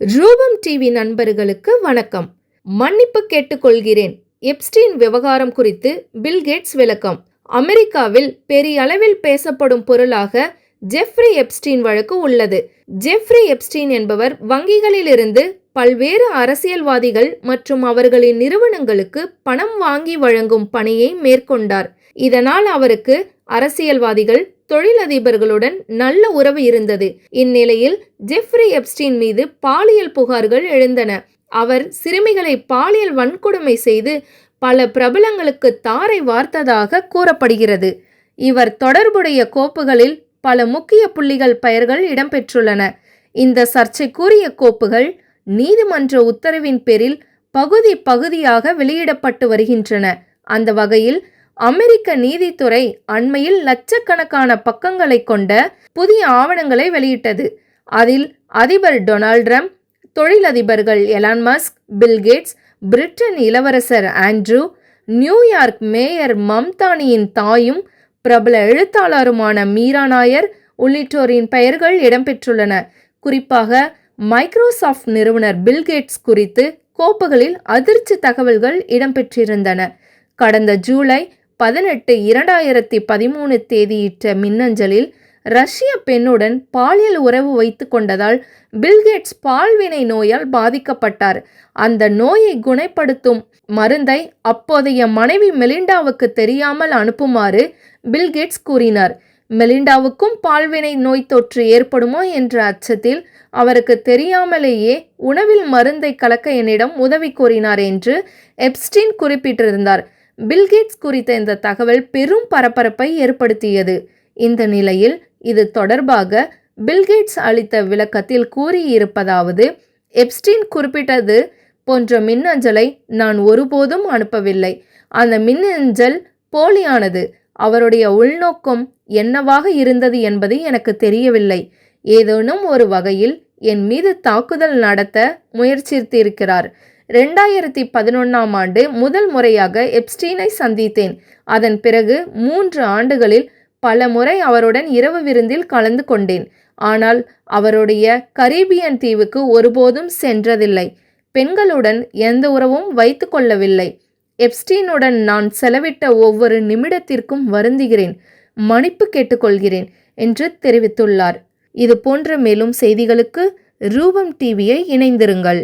ரூபம் டிவி நண்பர்களுக்கு வணக்கம். மன்னிப்பு கேட்டுக்கொள்கிறேன். எப்ஸ்டீன் விவகாரம் குறித்து பில்கேட்ஸ் விளக்கம். அமெரிக்காவில் பெரிய அளவில் பேசப்படும் பொருளாக ஜெஃப்ரி எப்ஸ்டீன் வழக்கு உள்ளது. ஜெஃப்ரி எப்ஸ்டீன் என்பவர் வங்கிகளிலிருந்து பல்வேறு அரசியல்வாதிகள் மற்றும் அவர்களின் நிறுவனங்களுக்கு பணம் வாங்கி வழங்கும் பணியை மேற்கொண்டார். இதனால் அவருக்கு அரசியல்வாதிகள் தொழிலதிபர்களுடன் நல்ல உறவு இருந்தது. இந்நிலையில் ஜெஃப்ரி எப்ஸ்டீன் மீது பாலியல் புகார்கள் எழுந்தன. அவர் சிறுமிகளை பாலியல் வன்கொடுமை செய்து பல பிரபலங்களுக்கு தாரை வார்த்ததாக கூறப்படுகிறது. இவர் தொடர்புடைய கோப்புகளில் பல முக்கிய புள்ளிகள் பெயர்கள் இடம்பெற்றுள்ளன. இந்த சர்ச்சைக்குரிய கோப்புகள் நீதிமன்ற உத்தரவின் பேரில் பகுதி பகுதியாக வெளியிடப்பட்டு வருகின்றன. அந்த வகையில் அமெரிக்க நீதித்துறை அண்மையில் லட்சக்கணக்கான பக்கங்களை கொண்ட புதிய ஆவணங்களை வெளியிட்டது. அதில் அதிபர் டொனால்ட் ட்ரம்ப் தொழிலதிபர்கள் Elon Musk Bill Gates Britain இளவரசர் ஆண்ட்ரூ நியூயார்க் மேயர் மம்தானியின் தாயும் பிரபல எழுத்தாளருமான மீரா நாயர் உள்ளிட்டோரின் பெயர்கள் இடம்பெற்றுள்ளன. குறிப்பாக மைக்ரோசாஃப்ட் நிறுவனர் பில்கேட்ஸ் குறித்து கோப்புகளில் அதிர்ச்சி தகவல்கள் இடம்பெற்றிருந்தன. கடந்த ஜூலை பதினெட்டு இரண்டாயிரத்தி பதிமூணு தேதியிட்ட மின்னஞ்சலில் ரஷ்ய பெண்ணுடன் பாலியல் உறவு வைத்து கொண்டதால் பில்கேட்ஸ் பால்வினை நோயால் பாதிக்கப்பட்டார். அந்த நோயை குணப்படுத்தும் மருந்தை அப்போதைய மனைவி மெலிண்டாவுக்கு தெரியாமல் அனுப்புமாறு பில்கேட்ஸ் கூறினார். மெலிண்டாவுக்கும் பால்வினை நோய் தொற்று ஏற்படுமோ என்ற அச்சத்தில் அவருக்கு தெரியாமலேயே உணவில் மருந்தை கலக்க என்னிடம் உதவி கோரினார் என்று எப்ஸ்டின் குறிப்பிட்டிருந்தார். பில்கேட்ஸ் குறித்த இந்த தகவல் பெரும் பரபரப்பை ஏற்படுத்தியது. இந்த நிலையில் இது தொடர்பாக பில்கேட்ஸ் அளித்த விளக்கத்தில் கூறியிருப்பதாவது எப்ஸ்டீன் குறிப்பிட்டது போன்ற மின்னஞ்சலை நான் ஒருபோதும் அனுப்பவில்லை. அந்த மின்னஞ்சல் போலியானது. அவருடைய உள்நோக்கம் என்னவாக இருந்தது என்பது எனக்கு தெரியவில்லை. ஏதேனும் ஒரு வகையில் என் மீது தாக்குதல் நடத்த முயற்சித்திருக்கிறார். ரெண்டாயிரத்தி பதினொன்றாம் ஆண்டு முதல் முறையாக எப்ஸ்டீனை சந்தித்தேன். அதன் பிறகு மூன்று ஆண்டுகளில் பல முறை அவருடன் இரவு விருந்தில் கலந்து கொண்டேன். ஆனால் அவருடைய கரீபியன் தீவுக்கு ஒருபோதும் சென்றதில்லை. பெண்களுடன் எந்த உறவும் வைத்து கொள்ளவில்லை. எப்ஸ்டீனுடன் நான் செலவிட்ட ஒவ்வொரு நிமிடத்திற்கும் வருந்துகிறேன். மன்னிப்பு கேட்டுக்கொள்கிறேன் என்று தெரிவித்துள்ளார். இது போன்ற மேலும் செய்திகளுக்கு ரூபம் டிவியை இணைந்திருங்கள்.